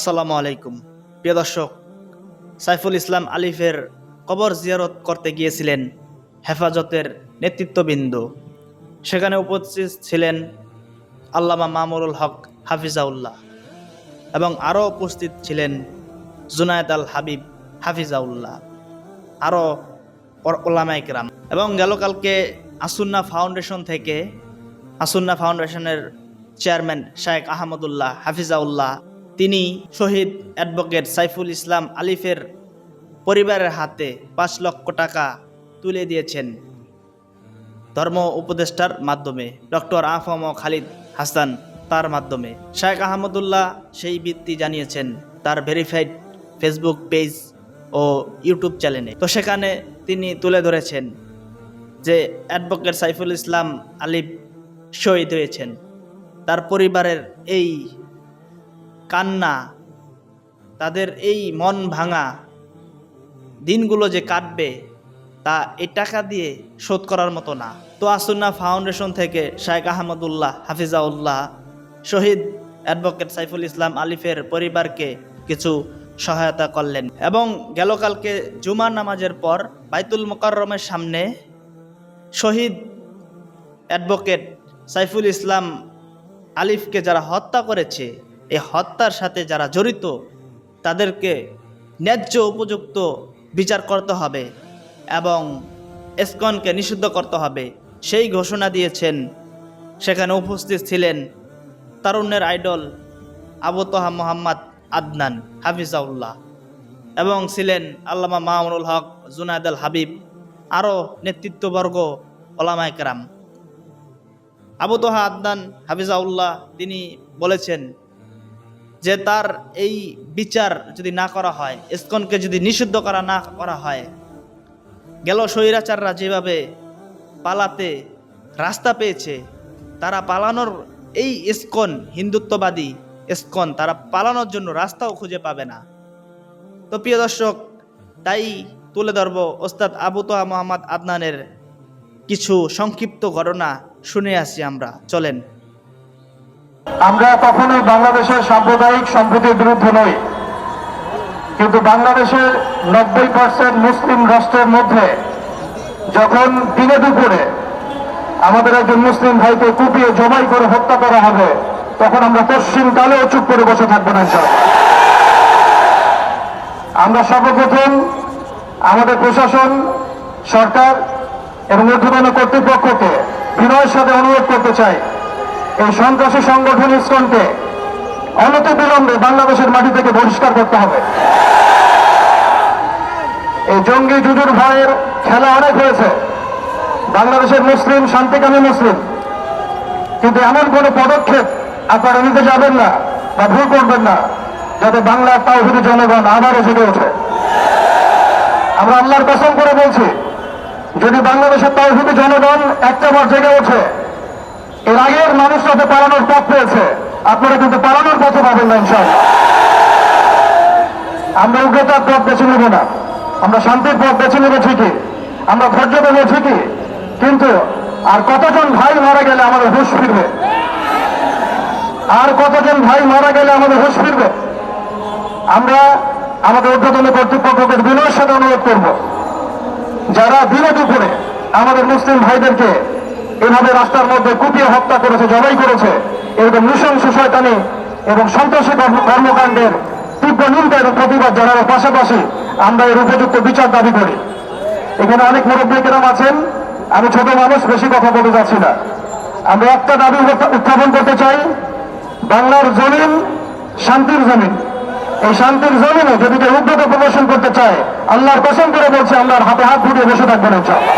আসসালামু আলাইকুম। প্রিয় দর্শক, সাইফুল ইসলাম আলিফের কবর জিয়ারত করতে গিয়েছিলেন হেফাজতের নেতৃত্ববৃন্দ। সেখানে উপস্থিত ছিলেন আল্লামা মামুরুল হক হাফিজাউল্লাহ এবং আরও উপস্থিত ছিলেন জুনায়েদ আল হাবিব হাফিজাউল্লাহ, আরও ওলামাইকরাম এবং গেল কালকে আসুন্না ফাউন্ডেশন থেকে, আসুন্না ফাউন্ডেশনের চেয়ারম্যান শায়েক আহমদুল্লাহ হাফিজাউল্লাহ তিনি শহীদ অ্যাডভোকেট সাইফুল ইসলাম আলিফের পরিবারের হাতে পাঁচ লক্ষ টাকা তুলে দিয়েছেন ধর্ম উপদেষ্টার মাধ্যমে। ডক্টর আফম খালিদ হাসান তার মাধ্যমে। শায়েক আহমদুল্লাহ সেই বৃত্তি জানিয়েছেন তার ভেরিফাইড ফেসবুক পেজ ও ইউটিউব চ্যানেলে। তো সেখানে তিনি তুলে ধরেছেন যে অ্যাডভোকেট সাইফুল ইসলাম আলিফ শহীদ হয়েছেন। তার পরিবারের এই কান্না, তাদের এই মন ভাঙা দিনগুলো যে কাটবে, তা এই টাকা দিয়ে শোধ করার মতো না। তো আসুন্না ফাউন্ডেশন থেকে শায়েক আহমদুল্লাহ, হাফিজাউল্লাহ, শহীদ অ্যাডভোকেট সাইফুল ইসলাম আলিফের পরিবারকে কিছু সহায়তা করলেন। এবং গেল কালকে জুমার নামাজের পর বাইতুল মোকাররমের সামনে শহীদ অ্যাডভোকেট সাইফুল ইসলাম আলিফকে যারা হত্যা করেছে এই হত্যার সাথে যারা জড়িত, তাদেরকে ন্যায্য উপযুক্ত বিচার করতে হবে এবং এসকনকে নিষিদ্ধ করতে হবে। সেই ঘোষণা দিয়েছেন, সেখানে উপস্থিত ছিলেন তারুণ্যের আইডল আবতহা মোহাম্মদ আদনান, হাফিজাউল্লাহ, এবং ছিলেন আল্লামা মামুনুল হক জুনায়দ আল হাবিব, আরও নেতৃত্ববর্গ ওলামায়করাম আবু তোহা আদনান, হাফিজাউল্লাহ তিনি বলেছেন যে তার এই বিচার যদি না করা হয়, ইসকনকে যদি নিষিদ্ধ করা না করা হয়, গেল স্বৈরাচাররা যেভাবে পালাতে রাস্তা পেয়েছে, তারা পালানোর এই ইসকন, হিন্দুত্ববাদী ইসকন, তারা পালানোর জন্য রাস্তাও খুঁজে পাবে না। তো প্রিয় দর্শক, তাই তুলে ধরব ওস্তাদ আবু তোহা মোহাম্মদ আদনানের কিছু সংক্ষিপ্ত ঘটনা শুনে আসি আমরা। চলেন। আমরা কখনোই বাংলাদেশের সাম্প্রদায়িক সম্প্রীতির বিরুদ্ধে নই কিন্তু বাংলাদেশের নব্বই পার্সেন্ট মুসলিম রাষ্ট্রের মধ্যে যখন দিনে দুপুরে আমাদের একজন মুসলিম ভাইকে কুপিয়ে জবাই করে হত্যা করা হবে, তখন আমরা পশ্চিম কালেও চুপ করে বসে থাকব না ইনশাআল্লাহ। আমরা সর্বপ্রথম আমাদের প্রশাসন, সরকার এবং ঊর্ধ্বতন কর্তৃপক্ষকে বিনয়ের সাথে অনুরোধ করতে চাই এই সন্ত্রাসী সংগঠন অনতি বিলম্বে বাংলাদেশের মাটি থেকে বহিষ্কার করতে হবে। এই জঙ্গি জুজুর ভয়ের খেলা অনেক হয়েছে। বাংলাদেশের মুসলিম, শান্তিকামী মুসলিম। কিন্তু এমন কোন পদক্ষেপ আপনারা নিতে যাবেন না বা ভুল করবেন না, যাতে বাংলার তাওহিদি জনগণ আবারও জেগে ওঠে। আমরা আল্লাহর কসম করে বলছি, যদি বাংলাদেশের তাওহিদি জনগণ একটা বার জেগে ওঠে এর আগের মানুষ যাতে পালানোর পথ পেয়েছে। আপনারা কিন্তু পালানোর পথে পাবেন না ইনশাআল্লাহ। আমরা উগ্রতার পথ বেছে নেব না। আমরা শান্তির পথ বেছে নেব ঠিকই। আমরা ধৈর্য দেবো ঠিকই। কিন্তু আর কতজন ভাই মারা গেলে আমাদের হুশ ফিরবে? আর কতজন ভাই মারা গেলে আমাদের হুশ ফিরবে? আমরা আমাদের ঊর্ধ্বতন কর্তৃপক্ষকে বিনয়ের সাথে অনুরোধ করব। যারা দিনে দুপুরে আমাদের মুসলিম ভাইদেরকে এভাবে রাস্তার মধ্যে কুপিয়ে হত্যা করেছে, জবাই করেছে এরকম নৃশংস শয়তানি এবং সন্ত্রাসী কর্মকাণ্ডের তীব্র নিন্দা এবং প্রতিবাদ জানানোর পাশাপাশি আমরা এর উপযুক্ত বিচার দাবি করি। এখানে অনেক মুরব্বীকেরাম আছেন, আমি ছোট মানুষ, বেশি কথা বলতে যাচ্ছি না। আমরা একটা দাবি উত্থাপন করতে চাই, বাংলার জমিন শান্তির জমিন। এই শান্তির জমিনে যদি কেউ উদ্যোগ প্রদর্শন করতে চায়, আল্লাহর কসম করে বলছে, আমরা হাতে হাত ফুটিয়ে বসে থাকবেন ইনশাআল্লাহ।